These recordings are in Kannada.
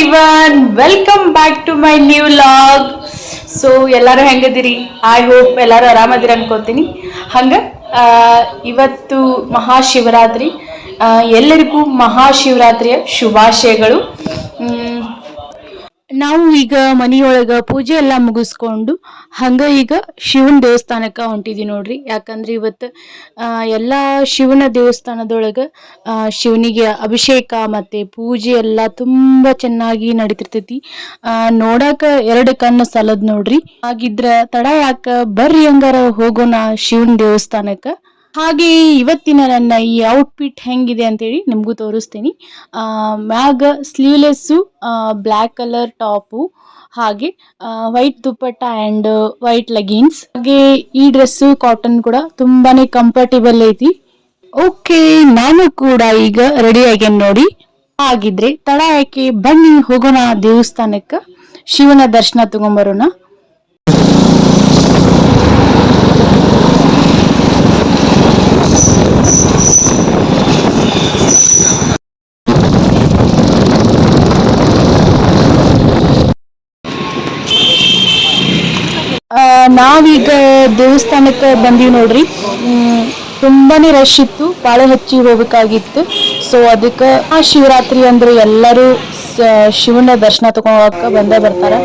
Everyone welcome back to my new vlog so ಎಲ್ಲರೂ ಹೆಂಗದಿರಿ ಐ ಹೋಪ್ ಎಲ್ಲರೂ ಆರಾಮದಿರಿ ಅನ್ಕೋತೀನಿ. ಹಂಗೆ ಇವತ್ತು ಮಹಾಶಿವರಾತ್ರಿ. ಎಲ್ಲರಿಗೂ ಮಹಾಶಿವರಾತ್ರಿಯ ಶುಭಾಶಯಗಳು. ನಾವು ಈಗ ಮನಿಯೊಳಗ ಪೂಜೆ ಎಲ್ಲ ಮುಗಿಸ್ಕೊಂಡು ಹಂಗ ಈಗ ಶಿವನ ದೇವಸ್ಥಾನಕ್ಕೆ ಹೊಂಟಿದ್ವಿ ನೋಡ್ರಿ. ಯಾಕಂದ್ರೆ ಇವತ್ತು ಎಲ್ಲಾ ಶಿವನ ದೇವಸ್ಥಾನದೊಳಗ ಶಿವನಿಗೆ ಅಭಿಷೇಕ ಮತ್ತೆ ಪೂಜೆ ಎಲ್ಲ ತುಂಬಾ ಚೆನ್ನಾಗಿ ನಡೀತಿರ್ತೈತಿ. ಆ, ನೋಡಾಕ ಎರಡು ಕಣ್ಣು ಸಲದ್ ನೋಡ್ರಿ. ಹಾಗಿದ್ರ ತಡ ಯಾಕ ಬರ್ರಿ ಹಂಗಾರ ಹೋಗೋಣ ಶಿವನ ದೇವಸ್ಥಾನಕ್ಕ? ಹಾಗೆ ಇವತ್ತಿನ ನನ್ನ ಈ ಔಟ್ಫಿಟ್ ಹೆಂಗಿದೆ ಅಂತೇಳಿ ನಿಮಗೂ ತೋರಿಸ್ತೀನಿ. ಮ್ಯಾಗ ಸ್ಲೀವ್ಲೆಸ್ಸು ಬ್ಲ್ಯಾಕ್ ಕಲರ್ ಟಾಪು ಹಾಗೆ white dupatta and white leggings ಹಾಗೆ ಈ ಡ್ರೆಸ್ಸು ಕಾಟನ್ ಕೂಡ ತುಂಬಾ ಕಂಫರ್ಟೇಬಲ್ ಐತಿ. ಓಕೆ ನಾನು ಕೂಡ ಈಗ ರೆಡಿ ಆಗ್ಯಾನ ನೋಡಿ. ಹಾಗಿದ್ರೆ ತಡ ಯಾಕೆ ಬನ್ನಿ ಹೋಗೋಣ ದೇವಸ್ಥಾನಕ್ಕೆ. ಶಿವನ ದರ್ಶನ ತಗೊಂಬರೋಣ ಆ, ನಾವೀಗ ದೇವಸ್ಥಾನಕ್ಕೆ ಬಂದೀವಿ ನೋಡ್ರಿ. ತುಂಬಾ ರಶ್ ಇತ್ತು, ಬಾಳೆ ಹಚ್ಚಿ ಹೋಗ್ಬೇಕಾಗಿತ್ತು. ಸೊ ಅದಕ್ಕೆ ಆ ಶಿವರಾತ್ರಿ ಅಂದ್ರೆ ಎಲ್ಲರೂ ಶಿವನ ದರ್ಶನ ತಗೊಳಕ್ಕೆ ಬಂದೇ ಬರ್ತಾರೆ.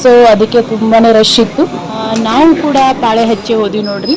ಸೊ ಅದಕ್ಕೆ ತುಂಬಾ ರಶ್ ಇತ್ತು. ನಾವು ಕೂಡ ಬಾಳೆ ಹಚ್ಚಿ ಹೋದ್ವಿ ನೋಡ್ರಿ.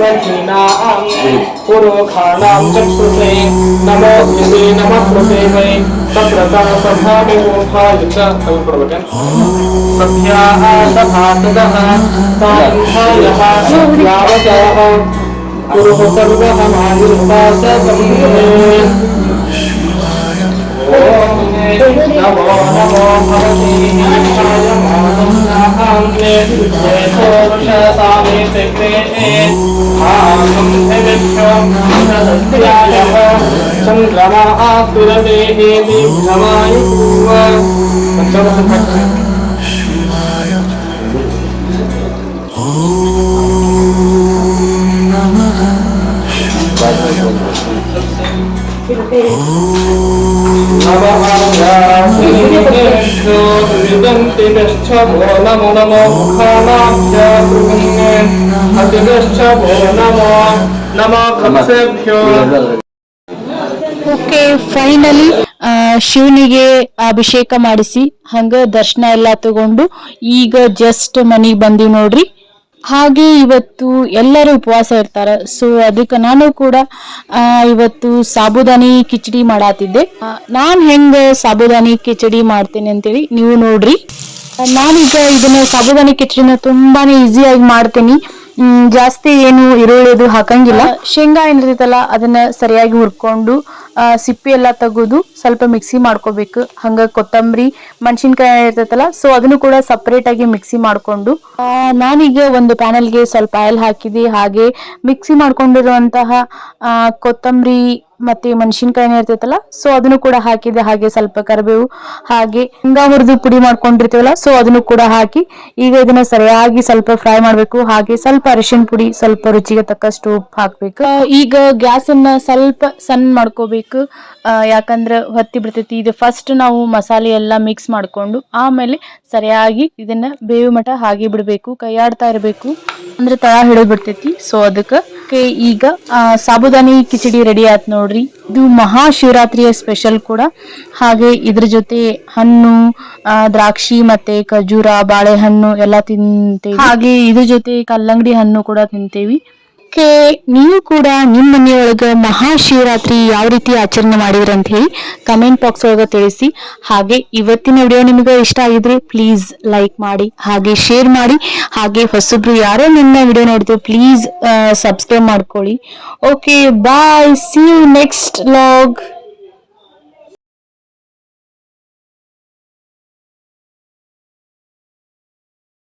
सखीनां पुरोखाणां चक्षुषे नमोऽस्मिते नमः कृते वै। तत्र तणसभामि मोहायुक्त कल्प्रवचन् सभ्याः सभासदः। तान्धायः यावतः गुरुः सर्वहमायुर्वाससम्भवे ॐ नमो नमो भवती। विश्वं सदस्यायः चन्द्रमाः सुरदेहे दीर्घमाय पूर्व पञ्चमसम्भक्ति नमो नमो खानाभ्य अतिगश्च भो नमो नमो भक्सेभ्यो ಓಕೆ ಫೈನಲಿ ಶಿವನಿಗೆ ಅಭಿಷೇಕ ಮಾಡಿಸಿ ಹಂಗ ದರ್ಶನ ಎಲ್ಲ ತಗೊಂಡು ಈಗ ಜಸ್ಟ್ ಮನೆಗೆ ಬಂದೀವಿ ನೋಡ್ರಿ. ಹಾಗೆ ಇವತ್ತು ಎಲ್ಲರೂ ಉಪವಾಸ ಇರ್ತಾರ ಸೊ ಅದಕ್ಕೆ ನಾನು ಕೂಡ ಆ, ಇವತ್ತು ಸಾಬುದಾನಿ ಕಿಚಡಿ ಮಾಡಾತಿದ್ದೆ. ನಾನು ಹೆಂಗ ಸಾಬುದಾನಿ ಕಿಚಡಿ ಮಾಡ್ತೇನೆ ಅಂತೇಳಿ ನೀವು ನೋಡ್ರಿ. ನಾನೀಗ ಇದನ್ನ ಸಾಬುದಾನಿ ಕಿಚಡಿನ ತುಂಬಾನೇ ಈಸಿಯಾಗಿ ಮಾಡ್ತೀನಿ. ಜಾಸ್ತಿ ಏನು ಈರುಳ್ಳಿದು ಹಾಕಂಗಿಲ್ಲ. ಶೇಂಗಾ ಏನಿರ್ತೈತಲ್ಲ, ಅದನ್ನ ಸರಿಯಾಗಿ ಹುರ್ಕೊಂಡು ಸಿಪ್ಪಿ ಎಲ್ಲ ತೆಗೆದು ಸ್ವಲ್ಪ ಮಿಕ್ಸಿ ಮಾಡ್ಕೋಬೇಕು. ಹಂಗ ಕೊತ್ತಂಬರಿ, ಮೆಣಸಿನ್ಕಾಯಿ ಇರ್ತೈತಲ್ಲ ಸೊ ಅದನ್ನು ಕೂಡ ಸಪ್ರೇಟ್ ಆಗಿ ಮಿಕ್ಸಿ ಮಾಡ್ಕೊಂಡು. ನಾನೀಗ ಒಂದು ಪ್ಯಾನಲ್ಗೆ ಸ್ವಲ್ಪ ಆಯಿಲ್ ಹಾಕಿದೆ. ಹಾಗೆ ಮಿಕ್ಸಿ ಮಾಡ್ಕೊಂಡಿರುವಂತಹ ಕೊತ್ತಂಬರಿ ಮತ್ತೆ ಮೆಣಸಿನ್ಕಾಯಿ ಇರ್ತೈತಲ್ಲ ಸೊ ಅದನ್ನು ಕೂಡ ಹಾಕಿದೆ. ಹಾಗೆ ಸ್ವಲ್ಪ ಕರಿಬೇವು, ಹಾಗೆ ಹಿಂಗಾ ಹುರಿದು ಪುಡಿ ಮಾಡ್ಕೊಂಡಿರ್ತೀವಲ್ಲ ಸೊ ಅದನ್ನು ಕೂಡ ಹಾಕಿ, ಈಗ ಇದನ್ನ ಸರಿಯಾಗಿ ಸ್ವಲ್ಪ ಫ್ರೈ ಮಾಡಬೇಕು. ಹಾಗೆ ಸ್ವಲ್ಪ ಅರಿಶಿನ ಪುಡಿ, ಸ್ವಲ್ಪ ರುಚಿಗೆ ತಕ್ಕಷ್ಟು ಉಪ್ಪು ಹಾಕ್ಬೇಕು. ಈಗ ಗ್ಯಾಸ್ ಅನ್ನ ಸ್ವಲ್ಪ ಸಣ್ಣ ಮಾಡ್ಕೋಬೇಕು. ಯಾಕಂದ್ರೆ ಹೊತ್ತಿ ಬಿಡ್ತೈತಿ. ಇದು ಫಸ್ಟ್ ನಾವು ಮಸಾಲೆ ಎಲ್ಲ ಮಿಕ್ಸ್ ಮಾಡ್ಕೊಂಡು, ಆಮೇಲೆ ಸರಿಯಾಗಿ ಇದನ್ನ ಬೇವು ಮಠ ಹಾಗೆ ಬಿಡಬೇಕು. ಕೈಯಾಡ್ತಾ ಇರಬೇಕು. ಅಂದ್ರೆ ತಳ ಹಿಡಿದು ಬಿಡ್ತೈತಿ. ಸೊ ಅದಕ್ಕೆ ಈಗ ಸಾಬುದಾನಿ ಕಿಚಡಿ ರೆಡಿ ಆಯ್ತು ನೋಡ್ರಿ. ಇದು ಮಹಾಶಿವರಾತ್ರಿಯ ಸ್ಪೆಷಲ್ ಕೂಡ. ಹಾಗೆ ಇದ್ರ ಜೊತೆ ಹಣ್ಣು ದ್ರಾಕ್ಷಿ ಮತ್ತೆ ಖಜೂರ ಬಾಳೆಹಣ್ಣು ಎಲ್ಲ ತಿಂತೇವೆ. ಹಾಗೆ ಇದ್ರ ಜೊತೆ ಕಲ್ಲಂಗಡಿ ಹಣ್ಣು ಕೂಡ ತಿಂತೇವಿ. ಕೆ ನೀವು ಕೂಡ ನಿಮ್ಮ ಮನೆಯೊಳಗ ಮಹಾಶಿವರಾತ್ರಿ ಯಾವ ರೀತಿ ಆಚರಣೆ ಮಾಡಿದ್ರಿ ಅಂತ ಹೇಳಿ ಕಮೆಂಟ್ ಬಾಕ್ಸ್ ಒಳಗ ತಿಳಿಸಿ. ಹಾಗೆ ಇವತ್ತಿನ ವಿಡಿಯೋ ನಿಮಗೆ ಇಷ್ಟ ಆಗಿದ್ರೆ ಪ್ಲೀಸ್ ಲೈಕ್ ಮಾಡಿ, ಹಾಗೆ ಶೇರ್ ಮಾಡಿ, ಹಾಗೆ ಹೊಸಬ್ರು ಯಾರೋ ನನ್ನ ವಿಡಿಯೋ ನೋಡಿದ್ರು ಪ್ಲೀಸ್ ಸಬ್ಸ್ಕ್ರೈಬ್ ಮಾಡ್ಕೊಳ್ಳಿ. Okay bye see you next vlog